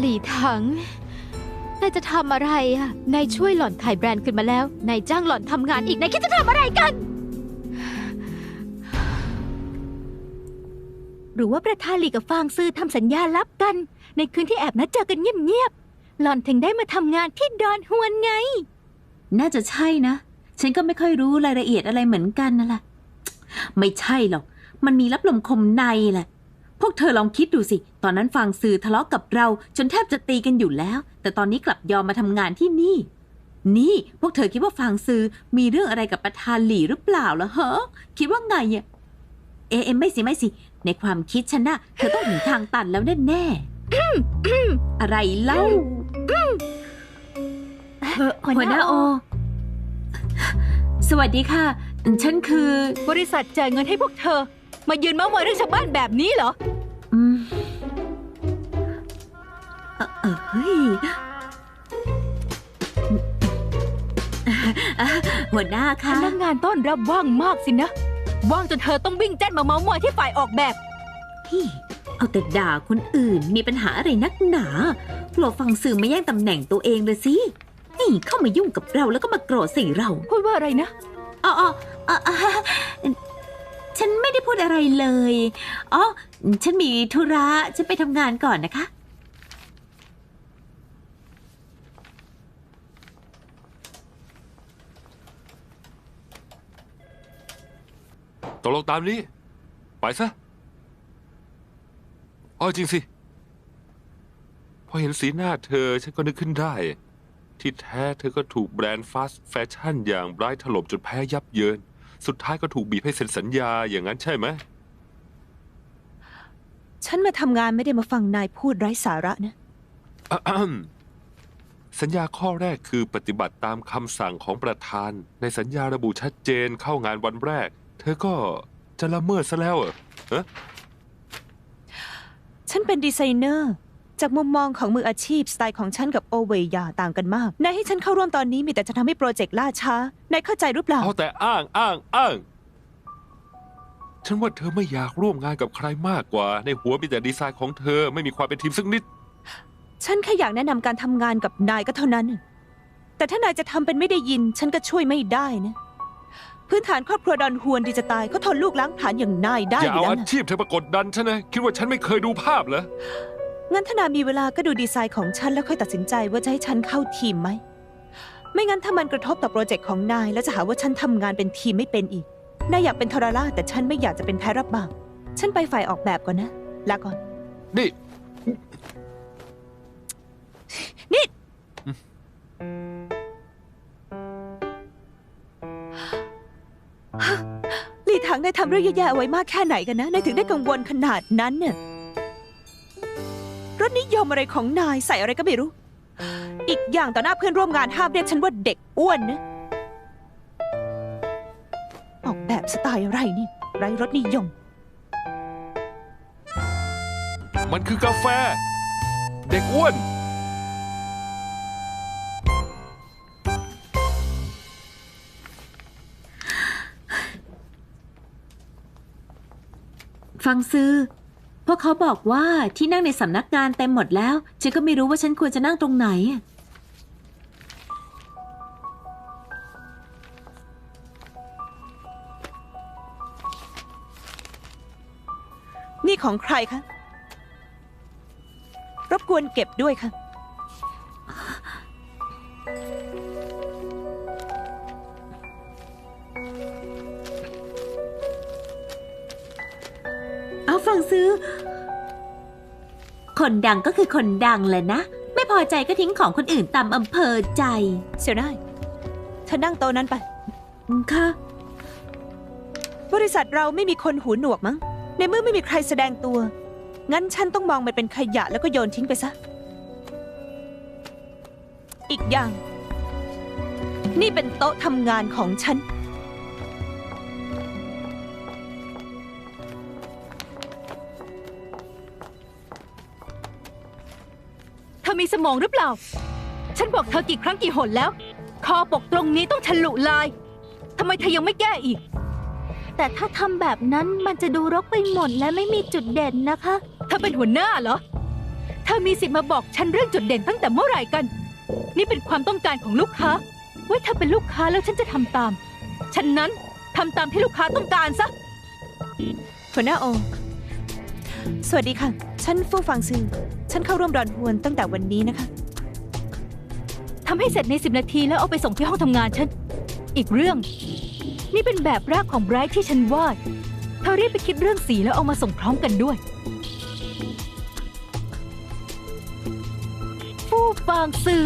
หลีถัง นายจะทำอะไรอะนายช่วยหล่อนขายแบรนด์ขึ้นมาแล้ว นายจ้างหล่อนทำงานอีก นายคิดจะทำอะไรกัน หรือว่าประธานหลีกับฟางซื่อทำสัญญาลับกัน ในคืนที่แอบนัดเจอกันเงียบๆหล่อนถึงได้มาทำงานที่ดอนฮวนไง น่าจะใช่นะ ฉันก็ไม่ค่อยรู้รายละเอียดอะไรเหมือนกันนั่นแหละ ไม่ใช่หรอก มันมีรับลมคมในแหละ พวกเธอลองคิดดูสิ ตอนนั้นฟางซือทะเลาะกับเราจนแทบจะตีกันอยู่แล้ว แต่ตอนนี้กลับยอมมาทำงานที่นี่ นี่พวกเธอคิดว่าฟางซือมีเรื่องอะไรกับประธานหลี่หรือเปล่าล่ะเหรอคิดว่าไงอะเอะเอ็มไม่สิไม่สิ ในความคิดฉันนะเธอต้องถึงทางตันแล้วแน่ๆ อะไรเล่า หัวหน้าหัวหน้าโอ สวัสดีค่ะ ฉันคือ บริษัทจ่ายเงินให้พวกเธอ มายืนเมาส์มอยเรื่องชาวบ้านแบบนี้เหรอ อืมเอ่อเอ่อเฮ้ยอะหัวหน้าพคะ นักงานต้อนรับว่างมากสินะ ว่างจนเธอต้องวิ่งแจ้นมาเมาส์มอยที่ฝ่ายออกแบบ พี่เอาแต่ด่าคนอื่นมีปัญหาอะไรนักหนากลัวฟังสื่อมาแย่งตำแหน่งตัวเองเลยสิ นี่เข้ามายุ่งกับเราแล้วก็มาโกรธใส่เราพูดว่าอะไรนะ อ๋ออ๋ออ๋ออ๋อ ฉันไม่ได้พูดอะไรเลย อ๋อ ฉันมีธุระ ฉันไปทำงานก่อนนะคะ ตกลงตามนี้ ไปซะอ๋อจริงสิ พอเห็นสีหน้าเธอ ฉันก็นึกขึ้นได้ ที่แท้เธอก็ถูกแบรนด์ฟาสต์แฟชั่นอย่างไบรท์ถล่มจนแพ้ยับเยิน สุดท้ายก็ถูกบีบให้เซ็นสัญญาอย่างนั้นใช่ไหม ฉันมาทำงานไม่ได้มาฟังนายพูดไร้สาระนะอะอะสัญญาข้อแรกคือปฏิบัติตามคำสั่งของประธาน ในสัญญาระบุชัดเจนเข้างานวันแรก เธอก็จะละเมิดซะแล้วเหรอฮะฉันเป็นดีไซเนอร์ จากมุมมองของมืออาชีพสไตล์ของฉันกับโอเวยาต่างกันมากนายให้ฉันเข้าร่วมตอนนี้มีแต่จะทำให้โปรเจกต์ล่าช้านายเข้าใจหรือเปล่า เอาแต่อ้างอ้างอ้าง ฉันว่าเธอไม่อยากร่วมงานกับใครมากกว่า ในหัวมีแต่ดีไซน์ของเธอไม่มีความเป็นทีมสักนิด ฉันแค่อยากแนะนำการทำงานกับนายก็เท่านั้น แต่ถ้านายจะทำเป็นไม่ได้ยิน ฉันก็ช่วยไม่ได้นะ พื้นฐานครอบครัวดอนฮวนดีจะตายเขาทนลูกล้างผลาญอย่างนายได้อย่าอยู่เอาแล้วอานะชีพเธอมากดดันฉันนะ คิดว่าฉันไม่เคยดูภาพเหรอ งั้นถ้านายมีเวลาก็ดูดีไซน์ของฉันแล้วค่อยตัดสินใจว่าจะให้ฉันเข้าทีมไหม ไม่งั้นถ้ามันกระทบต่อโปรเจกต์ของนาย แล้วจะหาว่าฉันทำงานเป็นทีมไม่เป็นอีก นายอยากเป็นทรราชแต่ฉันไม่อยากจะเป็นแพ้รับบาปฉันไปฝ่ายออกแบบก่อนนะ ลาก่อน นี่นี่ หลีถังนายทำเรื่องแย่ๆเอาไว้มากแค่ไหนกันนะ นายถึงได้กังวลขนาดนั้นเนี่ย รถนิยมอะไรของนายใส่อะไรก็ไม่รู้ อีกอย่างต่อหน้าเพื่อนร่วมงานห้ามเรียกฉันว่าเด็กอ้วนนะ ออกแบบสไตล์อะไรนี่ไรรถนิยม มันคือกาแฟ เด็กอ้วน ฟังซื้อ พวกเขาบอกว่าที่นั่งในสำนักงานเต็มหมดแล้ว ฉันก็ไม่รู้ว่าฉันควรจะนั่งตรงไหนอะนี่ของใครคะ รบกวนเก็บด้วยค่ะ เอาฟังซื้อ คนดังก็คือคนดังแหละนะ ไม่พอใจก็ทิ้งของคนอื่นตามอำเภอใจ เสียวได้เธอนั่งโต๊ะนั้นไป ค่ะ บริษัทเราไม่มีคนหูหนวกมั้ง ในเมื่อไม่มีใครแสดงตัว งั้นฉันต้องมองมันเป็นขยะแล้วก็โยนทิ้งไปซะ อีกอย่าง นี่เป็นโต๊ะทำงานของฉัน ธอมีสมองหรือเปล่า ฉันบอกเธอกี่ครั้งกี่หนแล้ว คอปกตรงนี้ต้องฉลุลาย ทำไมเธอยังไม่แก้อีก แต่ถ้าทำแบบนั้นมันจะดูรกไปหมดและไม่มีจุดเด่นนะคะ เธอเป็นหัวหน้าเหรอ เธออมีสิทธิ์มาบอกฉันเรื่องจุดเด่นตั้งแต่เมื่อไหร่กัน นี่เป็นความต้องการของลูกค้า ไว้ถ้าเป็นลูกค้าแล้วฉันจะทำตาม ฉันนั้นทำตามที่ลูกค้าต้องการซะหัวหน้าโอสวัสดีค่ะ ฉันฟู่ฟางซือฉันเข้าร่วมรอนฮวนตั้งแต่วันนี้นะคะ ทำให้เสร็จในสิบนาทีแล้วเอาไปส่งที่ห้องทำงานฉัน อีกเรื่อง นี่เป็นแบบแรกของไบรท์ที่ฉันวาดเธอรีบไปคิดเรื่องสีแล้วเอามาส่งพร้อมกันด้วย ฟู่ฟางซือ